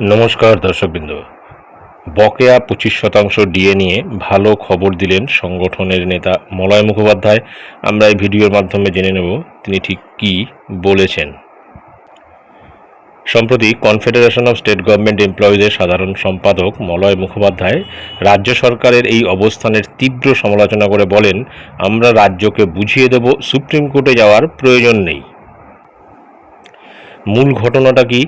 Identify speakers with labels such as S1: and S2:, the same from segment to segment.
S1: নমস্কার দর্শকবৃন্দ। বকেয়া পঁচিশ শতাংশ ডিএ নিয়ে ভালো খবর দিলেন সংগঠনের নেতা মলয় মুখোপাধ্যায়। আমরা এই ভিডিওর মাধ্যমে জেনে নেব তিনি ঠিক কী বলেছেন। সম্প্রতি কনফেডারেশন অফ স্টেট গভর্নমেন্ট এমপ্লয়িজের সাধারণ সম্পাদক মলয় মুখোপাধ্যায় রাজ্য সরকারের এই অবস্থানের তীব্র সমালোচনা করে বলেন, আমরা রাজ্যকে বুঝিয়ে দেব, সুপ্রিম কোর্টে যাওয়ার প্রয়োজন নেই। মূল ঘটনাটা কি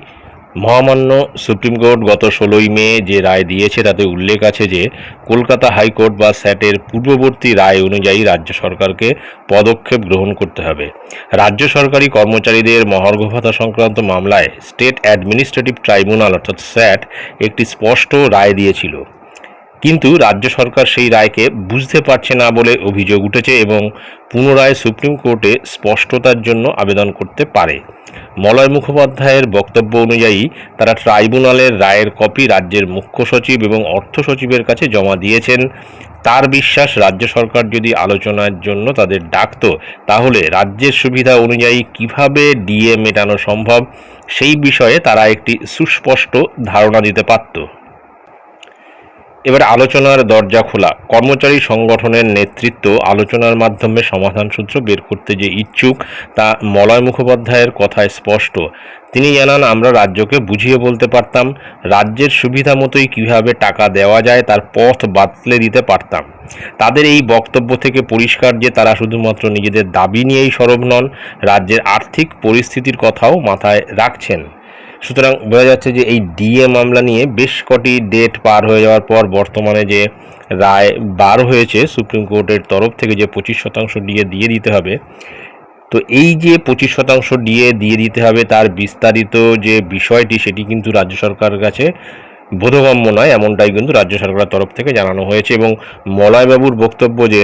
S1: মহামান্য সুপ্রিম কোর্ট গত ষোলোই মে যে রায় দিয়েছে, তাতে উল্লেখ আছে যে কলকাতা হাইকোর্ট বা স্যাটের পূর্ববর্তী রায় অনুযায়ী রাজ্য সরকারকে পদক্ষেপ গ্রহণ করতে হবে। রাজ্য সরকারি কর্মচারীদের মহার্ঘ ভাতা সংক্রান্ত মামলায় স্টেট অ্যাডমিনিস্ট্রেটিভ ট্রাইব্যুনাল অর্থাৎ স্যাট একটি স্পষ্ট রায় দিয়েছিল। কিন্তু রাজ্য সরকার সেই রায়কে বুঝতে পারছে না বলে অভিযোগ উঠেছে এবং পুনরায় সুপ্রিম কোর্টে স্পষ্টতার জন্য আবেদন করতে পারে। মলয় মুখোপাধ্যায়ের বক্তব্য অনুযায়ী, তারা ট্রাইব্যুনালের রায়ের কপি রাজ্যের মুখ্য সচিব এবং অর্থ সচিবের কাছে জমা দিয়েছেন। তার বিশ্বাস, রাজ্য সরকার যদি আলোচনার জন্য তাদের ডাকত, তাহলে রাজ্যের সুবিধা অনুযায়ী কীভাবে ডিএ মেটানো সম্ভব, সেই বিষয়ে তারা একটি সুস্পষ্ট ধারণা দিতে পারত। এবার আলোচনার দরজা খোলা। কর্মচারী সংগঠনের নেতৃত্ব আলোচনার মাধ্যমে সমাধান সূত্র বের করতে যে ইচ্ছুক, তা মলয় মুখোপাধ্যায়ের কথায় স্পষ্ট। তিনি জানান, আমরা রাজ্যকে বুঝিয়ে বলতে পারতাম, রাজ্যের সুবিধা মতোই কীভাবে টাকা দেওয়া যায় তার পথ বাতলে দিতে পারতাম। তাদের এই বক্তব্য থেকে পরিষ্কার যে তারা শুধুমাত্র নিজেদের দাবি নিয়েই সরব নন, রাজ্যের আর্থিক পরিস্থিতির কথাও মাথায় রাখছেন। সুতরাং বোঝা যাচ্ছে যে এই ডিএ মামলা নিয়ে বেশ কটি ডেট পার হয়ে যাওয়ার পর বর্তমানে যে রায় বার হয়েছে সুপ্রিম কোর্টের তরফ থেকে যে পঁচিশ শতাংশ ডিএ দিয়ে দিতে হবে, তো এই যে পঁচিশ শতাংশ ডিএ দিয়ে দিতে হবে তার বিস্তারিত যে বিষয়টি সেটি কিন্তু রাজ্য সরকারের কাছে বোধগম্য নয়, এমনটাই কিন্তু রাজ্য সরকারের তরফ থেকে জানানো হয়েছে এবং মলয়বাবুর বক্তব্য যে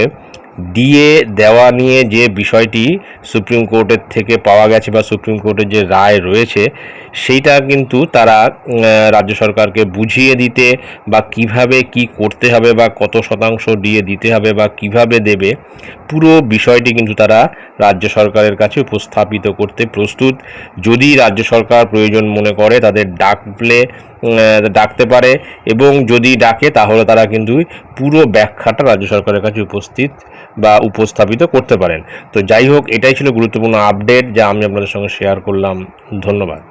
S1: ডিএ দেওয়া নিয়ে যে বিষয়টি সুপ্রিম কোর্টের থেকে পাওয়া গেছে বা সুপ্রিম কোর্টের যে রায় রয়েছে, সেইটা কিন্তু তারা রাজ্য সরকারকে বুঝিয়ে দিতে বা কীভাবে কি করতে হবে বা কত শতাংশ ডিএ দিতে হবে বা কীভাবে দেবে, পুরো বিষয়টি কিন্তু তারা রাজ্য সরকারের কাছে উপস্থাপিত করতে প্রস্তুত। যদি রাজ্য সরকার প্রয়োজন মনে করে, তাদের ডাকলে ডাকতে পারে এবং যদি ডাকে তাহলে তারা কিন্তু পুরো ব্যাখ্যাটা রাজ্য সরকারের কাছে উপস্থিত বা উপস্থাপিত করতে পারেন। তো যাই হোক, এটাই ছিল গুরুত্বপূর্ণ আপডেট যা আমি আপনাদের সঙ্গে শেয়ার করলাম। ধন্যবাদ।